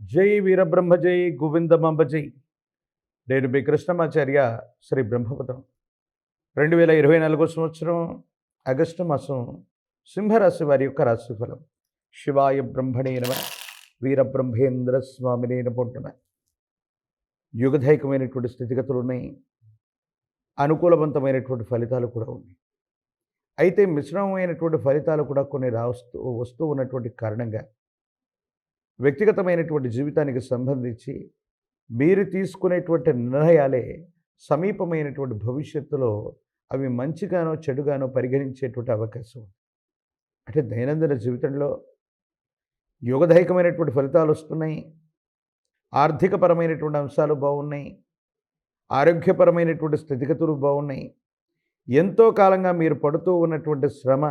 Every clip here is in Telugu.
జై వీరబ్రహ్మ జై గోవిందమంబ జై నేను మీ కృష్ణమాచార్య శ్రీ బ్రహ్మపదం రెండు వేల ఇరవై నాలుగో సంవత్సరం ఆగస్టు మాసం సింహరాశి వారి యొక్క రాశిఫలం. శివాయ బ్రహ్మణే నమ వీరబ్రహ్మేంద్ర స్వామినే నమ యుగదైకమైనటువంటి స్థితిగతులు ఉన్నాయి. అనుకూలవంతమైనటువంటి ఫలితాలు కూడా ఉన్నాయి. అయితే మిశ్రమమైనటువంటి ఫలితాలు కూడా కొన్ని రాస్తూ వస్తూ ఉన్నటువంటి కారణంగా వ్యక్తిగతమైనటువంటి జీవితానికి సంబంధించి మీరు తీసుకునేటువంటి నిర్ణయాలే సమీపమైనటువంటి భవిష్యత్తులో అవి మంచిగానో చెడుగానో పరిగణించేటువంటి అవకాశం ఉంది. అంటే దైనందిన జీవితంలో యోగదాయకమైనటువంటి ఫలితాలు వస్తున్నాయి. ఆర్థికపరమైనటువంటి అంశాలు బాగున్నాయి. ఆరోగ్యపరమైనటువంటి స్థితిగతులు బాగున్నాయి. ఎంతో కాలంగా మీరు పడుతూ ఉన్నటువంటి శ్రమ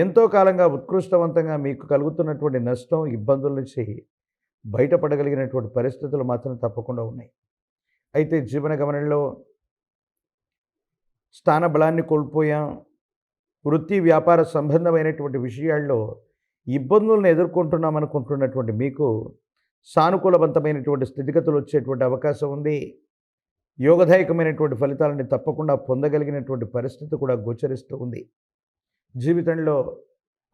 ఎంతో కాలంగా ఉత్కృష్టవంతంగా మీకు కలుగుతున్నటువంటి నష్టం ఇబ్బందుల నుంచి బయటపడగలిగినటువంటి పరిస్థితులు మాత్రం తప్పకుండా ఉన్నాయి. అయితే జీవన గమనంలో స్థాన బలాన్ని కోల్పోయాం. వృత్తి వ్యాపార సంబంధమైనటువంటి విషయాల్లో ఇబ్బందులను ఎదుర్కొంటున్నాం అనుకుంటున్నటువంటి మీకు సానుకూలవంతమైనటువంటి స్థితిగతులు వచ్చేటువంటి అవకాశం ఉంది. యోగదాయకమైనటువంటి ఫలితాలని తప్పకుండా పొందగలిగినటువంటి పరిస్థితి కూడా గోచరిస్తూ ఉంది. జీవితంలో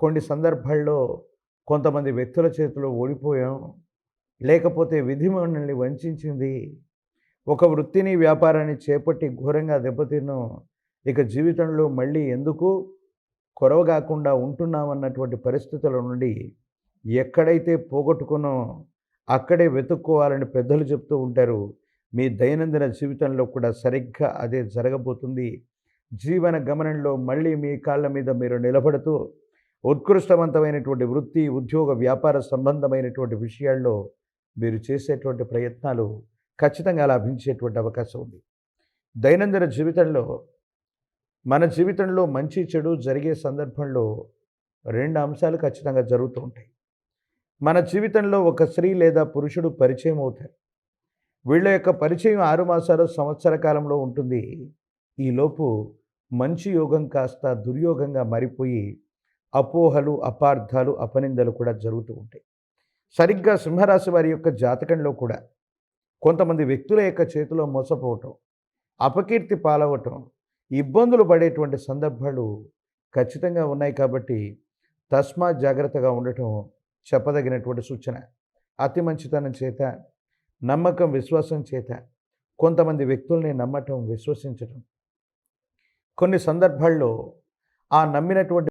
కొన్ని సందర్భాల్లో కొంతమంది వ్యక్తుల చేతిలో ఓడిపోయాం. లేకపోతే విధి మనల్ని వంచింది ఒక వృత్తిని వ్యాపారాన్ని చేపట్టి ఘోరంగా దెబ్బతిన్నాం. ఇక జీవితంలో మళ్ళీ ఎందుకు కొరవగాకుండా ఉంటున్నామన్నటువంటి పరిస్థితుల నుండి ఎక్కడైతే పోగొట్టుకునో అక్కడే వెతుక్కోవాలని పెద్దలు చెప్తూ ఉంటారు. మీ దైనందిన జీవితంలో కూడా సరిగ్గా అదే జరగబోతుంది. జీవన గమనంలో మళ్ళీ మీ కాళ్ళ మీద మీరు నిలబడుతూ ఉత్కృష్టవంతమైనటువంటి వృత్తి ఉద్యోగ వ్యాపార సంబంధమైనటువంటి విషయాల్లో మీరు చేసేటువంటి ప్రయత్నాలు ఖచ్చితంగా లాభించేటువంటి అవకాశం ఉంది. దైనందిన జీవితంలో మన జీవితంలో మంచి చెడు జరిగే సందర్భంలో రెండు అంశాలు ఖచ్చితంగా జరుగుతూ ఉంటాయి. మన జీవితంలో ఒక స్త్రీ లేదా పురుషుడు పరిచయం అవుతారు. వీళ్ళ యొక్క పరిచయం ఆరు మాసాలు సంవత్సర కాలంలో ఉంటుంది. ఈలోపు మంచి యోగం కాస్త దుర్యోగంగా మారిపోయి అపోహలు అపార్థాలు అపనిందలు కూడా జరుగుతూ ఉంటాయి. సరిగ్గా సింహరాశి వారి యొక్క జాతకంలో కూడా కొంతమంది వ్యక్తుల యొక్క చేతిలో మోసపోవటం అపకీర్తి పాలవటం ఇబ్బందులు పడేటువంటి సందర్భాలు ఖచ్చితంగా ఉన్నాయి కాబట్టి తస్మా జాగ్రత్తగా ఉండటం చెప్పదగినటువంటి సూచన. అతి మంచితనం చేత నమ్మకం విశ్వాసం చేత కొంతమంది వ్యక్తుల్ని నమ్మటం విశ్వసించటం కొన్ని సందర్భాల్లో ఆ నమ్మినటువంటి